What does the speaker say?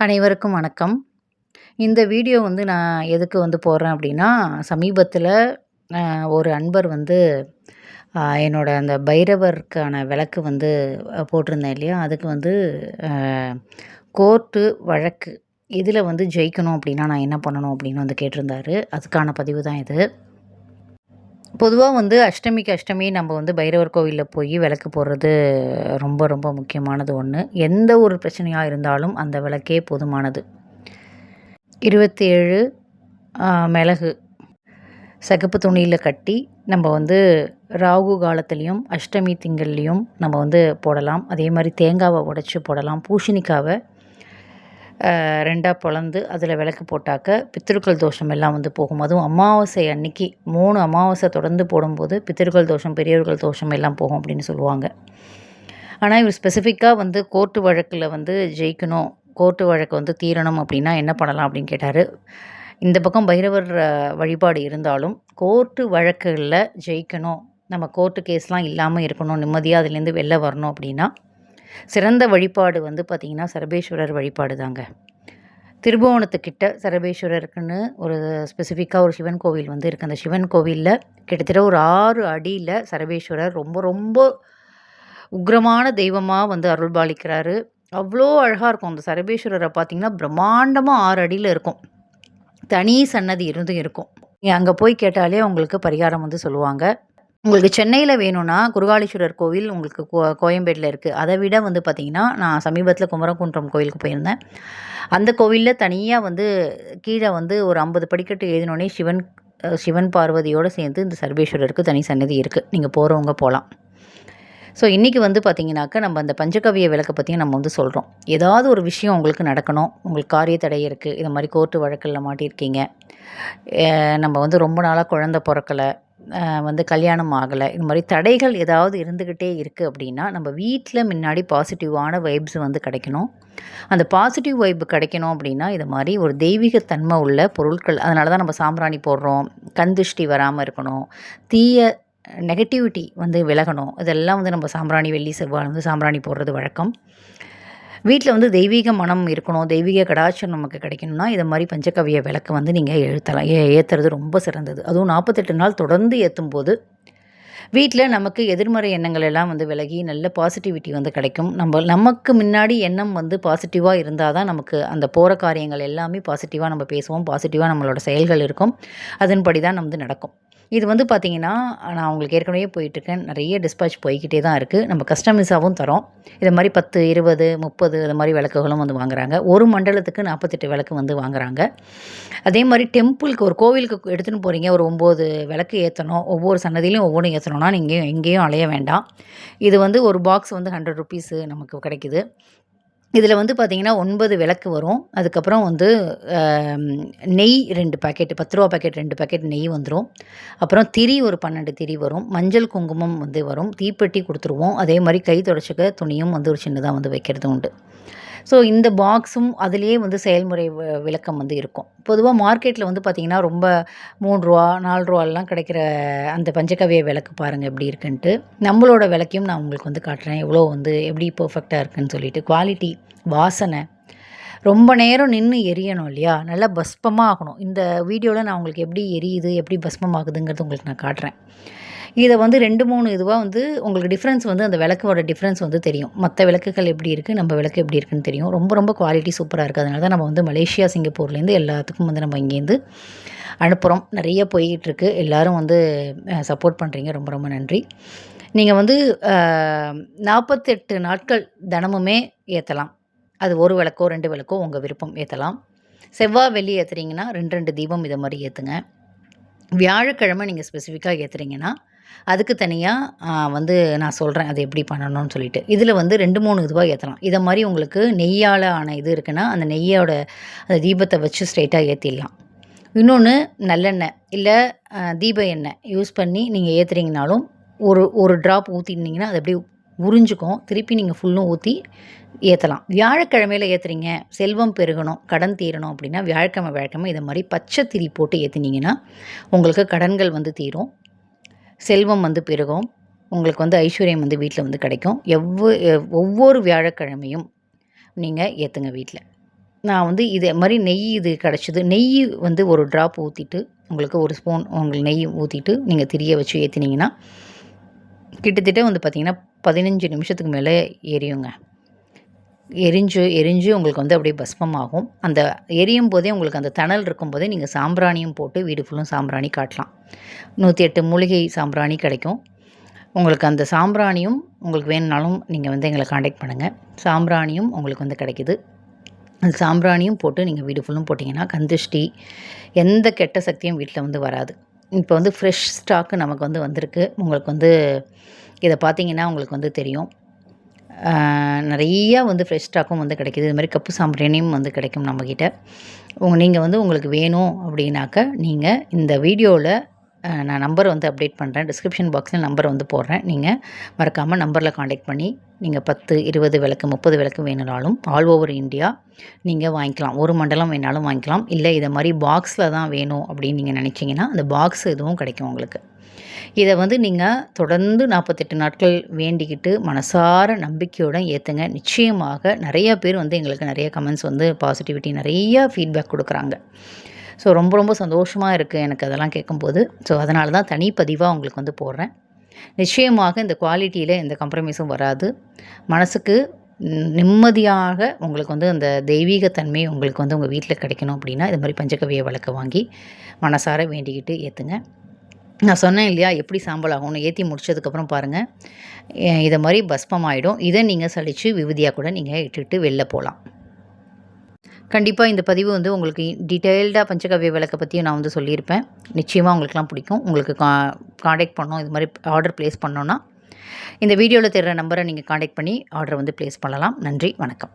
அனைவருக்கும் வணக்கம். இந்த வீடியோ வந்து நான் எதுக்கு வந்து போடுறேன் அப்படின்னா சமீபத்தில் ஒரு அன்பர் வந்து என்னோட அந்த பைரவருக்கான விளக்கு வந்து போட்டிருந்தேன் இல்லையா? அதுக்கு வந்து கோர்ட்டு வழக்கு. இதில் வந்து ஜெயிக்கணும் அப்படின்னா நான் என்ன பண்ணணும் அப்படின்னு வந்து கேட்டிருந்தாரு. அதுக்கான பதிவு தான் இது. பொதுவாக வந்து அஷ்டமிக்கு அஷ்டமி நம்ம வந்து பைரவர் கோவிலில் போய் விளக்கு போடுறது ரொம்ப ரொம்ப முக்கியமானது ஒன்று எந்த ஒரு பிரச்சனையாக இருந்தாலும் அந்த விளக்கே போதுமானது. இருபத்தி ஏழு மிளகு. சகப்பு துணியில் கட்டி நம்ம வந்து ராகு காலத்துலேயும் அஷ்டமி திங்கள்லேயும் நம்ம வந்து போடலாம். அதே மாதிரி தேங்காவை உடச்சி போடலாம். பூசணிக்காவை ரெண்டாக பிளந்து அதில் விளக்கு போட்டாக்க பித்திருக்கள் தோஷம் எல்லாம் வந்து போகும். அதுவும் அமாவாசை அன்னைக்கு மூணு அமாவாசை தொடர்ந்து போடும்போது பித்திருக்கள் தோஷம் பெரியவர்கள் தோஷம் எல்லாம் போகும் அப்படின்னு சொல்லுவாங்க. ஆனால் இவர் ஸ்பெசிஃபிக்காக வந்து கோர்ட்டு வழக்கில் வந்து ஜெயிக்கணும் கோர்ட்டு வழக்கு வந்து தீரணும் அப்படின்னா என்ன பண்ணலாம் அப்படின்னு கேட்டார். இந்த பக்கம் பைரவர் வழிபாடு இருந்தாலும் கோர்ட்டு வழக்குகளில் ஜெயிக்கணும். நம்ம கோர்ட்டு கேஸ்லாம் இல்லாமல் இருக்கணும் நிம்மதியாக அதுலேருந்து வெளில வரணும் அப்படின்னா சிறந்த வழிபாடு வந்து பார்த்திங்கன்னா சரபேஸ்வரர் வழிபாடு தாங்க. திருபுவனத்துக்கிட்ட சரபேஸ்வரருக்குன்னு ஒரு ஸ்பெசிஃபிக்காக ஒரு சிவன் கோவில் வந்து இருக்குது அந்த சிவன் கோவிலில் கிட்டத்தட்ட ஒரு ஆறு அடியில் சரபேஸ்வரர் ரொம்ப ரொம்ப உக்ரமான தெய்வமாக வந்து அருள்பாலிக்கிறாரு அவ்வளோ அழகாக இருக்கும். அந்த சரபேஸ்வரரை பார்த்திங்கன்னா பிரம்மாண்டமாக ஆறு அடியில் இருக்கும். தனி சன்னதி இருந்தும் இருக்கும். நீங்கள் அங்கே போய் கேட்டாலே உங்களுக்கு பரிகாரம் வந்து சொல்லுவாங்க. உங்களுக்கு சென்னையில் வேணும்னா குருகாலீஸ்வரர் கோவில் உங்களுக்கு கோ கோயம்பேட்டில் இருக்குது அதை விட வந்து பார்த்திங்கன்னா நான் சமீபத்தில் குமரகுன்றம் கோவிலுக்கு போயிருந்தேன். அந்த கோவிலில் தனியாக வந்து கீழே வந்து ஒரு ஐம்பது படிக்கட்டு எழுதினோடனே சிவன் சிவன் பார்வதியோடு சேர்ந்து இந்த சர்வேஸ்வரருக்கு தனி சன்னதி இருக்குது நீங்கள் போகிறவங்க போகலாம் ஸோ இன்றைக்கி வந்து பார்த்திங்கனாக்கா நம்ம அந்த பஞ்சகவிய விளக்கை பற்றியும் நம்ம வந்து சொல்கிறோம் ஏதாவது ஒரு விஷயம் உங்களுக்கு நடக்கணும் உங்களுக்கு காரிய தடை இருக்குது இது மாதிரி கோர்ட்டு வழக்கில் மாட்டியிருக்கீங்க நம்ம வந்து ரொம்ப நாளாக குழந்த பிறக்கலை வந்து கல்யாணம் ஆகலை. இது மாதிரி தடைகள் ஏதாவது இருந்துக்கிட்டே இருக்குது அப்படின்னா நம்ம வீட்டில் முன்னாடி பாசிட்டிவான வைப்ஸ் வந்து கிடைக்கணும். அந்த பாசிட்டிவ் வைப் கிடைக்கணும் அப்படின்னா இது மாதிரி ஒரு தெய்வீகத்தன்மை உள்ள பொருட்கள் அதனால தான் நம்ம சாம்பிராணி போடுறோம் கந்திஷ்டி வராமல் இருக்கணும் தீய நெகட்டிவிட்டி வந்து விலகணும். இதெல்லாம் வந்து நம்ம சாம்பிராணி வெள்ளி செவ்வாய் வந்து சாம்பிராணி போடுறது வழக்கம். வீட்டில் வந்து தெய்வீக மனம் இருக்கணும் தெய்வீக கடாட்சம் நமக்கு கிடைக்கணும்னா இதை மாதிரி பஞ்சகவிய விளக்கு வந்து நீங்கள் எழுத்தலாம் ஏ ஏற்றுறது ரொம்ப சிறந்தது. அதுவும் நாற்பத்தெட்டு நாள் தொடர்ந்து ஏற்றும் போது வீட்டில் நமக்கு எதிர்மறை எண்ணங்கள் எல்லாம் வந்து விலகி நல்ல பாசிட்டிவிட்டி வந்து கிடைக்கும். நம்ம நமக்கு முன்னாடி எண்ணம் வந்து பாசிட்டிவாக இருந்தால் தான் நமக்கு அந்த போகிற காரியங்கள் எல்லாமே பாசிட்டிவாக நம்ம பேசுவோம் பாசிட்டிவாக நம்மளோட செயல்கள் இருக்கும். அதன்படி தான் வந்து நடக்கும். இது வந்து பார்த்திங்கன்னா நான் உங்களுக்கு ஏற்கனவே போயிட்டுருக்கேன். நிறைய டிஸ்பேச் போய்கிட்டே தான் இருக்குது நம்ம கஸ்டமைஸாகவும் தரோம். இது மாதிரி பத்து இருபது முப்பது இது மாதிரி விளக்குகளும் வந்து வாங்குறாங்க. ஒரு மண்டலத்துக்கு நாற்பத்தெட்டு விளக்கு வந்து வாங்குறாங்க. அதே மாதிரி டெம்பிளுக்கு ஒரு கோவிலுக்கு எடுத்துகிட்டு போகிறீங்க ஒரு ஒம்பது விளக்கு ஏற்றணும் ஒவ்வொரு சன்னதியிலையும் ஒவ்வொன்றும் ஏற்றணும்னா நீங்கள் எங்கேயும் அலைய வேண்டாம். இது வந்து ஒரு பாக்ஸ் வந்து ஹண்ட்ரட் ருபீஸு நமக்கு கிடைக்குது. இதில் வந்து பார்த்திங்கன்னா ஒன்பது விளக்கு வரும். அதுக்கப்புறம் வந்து நெய் ரெண்டு பேக்கெட் பத்து ரூபா பேக்கெட் ரெண்டு பேக்கெட் நெய் வந்துடும் அப்புறம் திரி ஒரு பன்னெண்டு திரி வரும். மஞ்சள் குங்குமம் வந்து வரும். தீப்பெட்டி கொடுத்துருவோம். அதே மாதிரி கை தொடச்சிக்க துணியும் வந்து ஒரு சின்னதாக வந்து வைக்கிறது உண்டு. ஸோ இந்த பாக்ஸும் அதிலே வந்து செயல்முறை விளக்கம் வந்து இருக்கும். பொதுவாக மார்க்கெட்டில் வந்து பார்த்திங்கன்னா ரொம்ப மூணு ரூபா நாலு ரூபாலாம் கிடைக்கிற அந்த பஞ்சகவிய விளக்கு பாருங்கள் எப்படி இருக்குன்ட்டு. நம்மளோட விளக்கையும் நான் உங்களுக்கு வந்து காட்டுறேன். எவ்வளோ வந்து எப்படி பர்ஃபெக்டாக இருக்குன்னு சொல்லிட்டு. குவாலிட்டி வாசனை. ரொம்ப நேரம் நின்று எரியணும் இல்லையா? நல்லா பஸ்பமாக ஆகணும். இந்த வீடியோவில் நான் உங்களுக்கு எப்படி எரியுது எப்படி பஸ்பமாகுதுங்கிறது உங்களுக்கு நான் காட்டுறேன். இதை வந்து ரெண்டு மூணு இதுவாக வந்து உங்களுக்கு டிஃப்ரென்ஸ் வந்து அந்த விளக்கோட டிஃப்ரென்ஸ் வந்து தெரியும். மற்ற விளக்குகள் எப்படி இருக்குது நம்ம விளக்கு எப்படி இருக்குன்னு தெரியும். ரொம்ப ரொம்ப குவாலிட்டி சூப்பராக இருக்குது அதனால தான் நம்ம வந்து மலேசியா சிங்கப்பூர்லேருந்து எல்லாத்துக்கும் வந்து நம்ம இங்கேருந்து அனுப்புகிறோம் நிறைய போய்கிட்டுருக்கு எல்லோரும் வந்து சப்போர்ட் பண்ணுறீங்க ரொம்ப ரொம்ப நன்றி. நீங்கள் வந்து நாற்பத்தெட்டு நாட்கள் தினமுமே ஏற்றலாம் அது ஒரு விளக்கோ ரெண்டு விளக்கோ உங்கள் விருப்பம் ஏற்றலாம் செவ்வாய் வெள்ளி ஏற்றுறீங்கன்னா ரெண்டு ரெண்டு தீபம் இதை மாதிரி ஏற்றுங்க வியாழக்கிழமை நீங்கள் ஸ்பெசிஃபிக்காக ஏற்றுறீங்கன்னா அதுக்கு தனியாக வந்து நான் சொல்கிறேன் அது எப்படி பண்ணணும்னு சொல்லிட்டு. இதில் வந்து ரெண்டு மூணு இதுவாக ஏற்றலாம் இதை மாதிரி உங்களுக்கு நெய்யால் ஆன இது இருக்குன்னா அந்த நெய்யோட அந்த தீபத்தை வச்சு ஸ்ட்ரைட்டாக ஏற்றிடலாம் இன்னொன்று நல்லெண்ணெய் இல்லை தீப எண்ணெய் யூஸ் பண்ணி நீங்கள் ஏற்றுறீங்கனாலும் ஒரு ஒரு ட்ராப் ஊற்றினீங்கன்னா அது அப்படியே உறிஞ்சிக்கும். திருப்பி நீங்கள் ஃபுல்லும் ஊற்றி ஏற்றலாம் வியாழக்கிழமையில் ஏற்றுறீங்க செல்வம் பெருகணும் கடன் தீரணும் அப்படின்னா வியாழக்கிழமை வியாழக்கிழமை இதை மாதிரி பச்சை திரி போட்டு ஏற்றினீங்கன்னா உங்களுக்கு கடன்கள் வந்து தீரும். செல்வம் வந்து பெருகும். உங்களுக்கு வந்து ஐஸ்வர்யம் வந்து வீட்டில் வந்து கிடைக்கும். எவ்வளோ ஒவ்வொரு வியாழக்கிழமையும் நீங்கள் ஏற்றுங்க வீட்டில் நான் வந்து இதே மாதிரி நெய் இது கிடச்சிது. நெய் வந்து ஒரு ட்ராப் ஊற்றிட்டு உங்களுக்கு ஒரு ஸ்பூன் உங்களுக்கு நெய் ஊற்றிட்டு நீங்கள் திரிய வச்சு ஏற்றினீங்கன்னா கிட்டத்தட்ட வந்து பார்த்திங்கன்னா பதினஞ்சு நிமிஷத்துக்கு மேலே எரியுங்க எரிஞ்சு எரிஞ்சு உங்களுக்கு வந்து அப்படியே பஸ்மமாகும். அந்த எரியும் போதே உங்களுக்கு அந்த தணல் இருக்கும் போதே நீங்கள் சாம்பிராணியும் போட்டு வீடு ஃபுல்லும் சாம்பிராணி காட்டலாம். நூற்றி எட்டு மூலிகை சாம்பிராணி கிடைக்கும். உங்களுக்கு அந்த சாம்பிராணியும் உங்களுக்கு வேணுனாலும் நீங்கள் வந்து எங்களை காண்டாக்ட் பண்ணுங்கள் சாம்பிராணியும் உங்களுக்கு வந்து கிடைக்கிது. அந்த சாம்பிராணியும் போட்டு நீங்கள் வீடு ஃபுல்லும் போட்டிங்கன்னா கந்திஷ்டி எந்த கெட்ட சக்தியும் வீட்டில் வந்து வராது. இப்போ வந்து ஃப்ரெஷ் ஸ்டாக்கு நமக்கு வந்து வந்திருக்கு. உங்களுக்கு வந்து இதை பார்த்தீங்கன்னா உங்களுக்கு வந்து தெரியும். நிறையா வந்து ஃப்ரெஷ் ஸ்டாக்கும் வந்து கிடைக்கிது. இது மாதிரி கப்பு சாம்பிராணியும் வந்து கிடைக்கும் நம்மக்கிட்ட உங்கள் நீங்கள் வந்து உங்களுக்கு வேணும் அப்படின்னாக்க நீங்கள் இந்த வீடியோவில் நான் நம்பர் வந்து அப்டேட் பண்ணுறேன் டிஸ்கிரிப்ஷன் பாக்ஸில் நம்பர் வந்து போடுறேன். நீங்கள் மறக்காமல் நம்பரில் காண்டாக்ட் பண்ணி நீங்கள் பத்து இருபது விளக்கு முப்பது விளக்கு வேணுனாலும் ஆல் ஓவர் இந்தியா நீங்கள் வாங்கிக்கலாம். ஒரு மண்டலம் வேணாலும் வாங்கிக்கலாம். இல்லை இதை மாதிரி பாக்ஸில் தான் வேணும் அப்படின்னு நீங்கள் நினச்சிங்கன்னா அந்த பாக்ஸ் எதுவும் கிடைக்கும் உங்களுக்கு. இதை வந்து நீங்கள் தொடர்ந்து நாற்பத்தெட்டு நாட்கள் வேண்டிக்கிட்டு மனசார நம்பிக்கையோடு ஏற்றுங்க நிச்சயமாக நிறையா பேர் வந்து எங்களுக்கு நிறைய கமெண்ட்ஸ் வந்து பாசிட்டிவிட்டி நிறையா ஃபீட்பேக் கொடுக்குறாங்க. ஸோ ரொம்ப ரொம்ப சந்தோஷமாக இருக்குது எனக்கு அதெல்லாம் கேட்கும்போது. ஸோ அதனால தான் தனிப்பதிவாக உங்களுக்கு வந்து போடுறேன். நிச்சயமாக இந்த குவாலிட்டியில் எந்த கம்ப்ரமைஸும் வராது. மனசுக்கு நிம்மதியாக உங்களுக்கு வந்து அந்த தெய்வீகத்தன்மை உங்களுக்கு வந்து உங்கள் வீட்டில் கிடைக்கணும் அப்படின்னா இது மாதிரி பஞ்சகவியை வழக்க வாங்கி மனசார வேண்டிக்கிட்டு ஏற்றுங்க நான் சொன்னேன் இல்லையா எப்படி சாம்பல் ஆகும்னு ஏற்றி முடிச்சதுக்கப்புறம் பாருங்கள் இதை மாதிரி பஸ்பம் ஆகிடும் இதை நீங்கள் சளிச்சு விபூதியாக கூட நீங்கள் இட்டுட்டு வெளில போகலாம் கண்டிப்பாக இந்த பதிவு வந்து உங்களுக்கு டீட்டெயில்டாக பஞ்சகவ்ய விளக்கை பற்றியும் நான் வந்து சொல்லியிருப்பேன். நிச்சயமாக உங்களுக்குலாம் பிடிக்கும். உங்களுக்கு கா காண்டாக்ட் பண்ணோம். இது மாதிரி ஆர்டர் ப்ளேஸ் பண்ணோன்னா இந்த வீடியோவில் தெரிகிற நம்பரை நீங்கள் காண்டாக்ட் பண்ணி ஆர்டர் வந்து ப்ளேஸ் பண்ணலாம். நன்றி. வணக்கம்.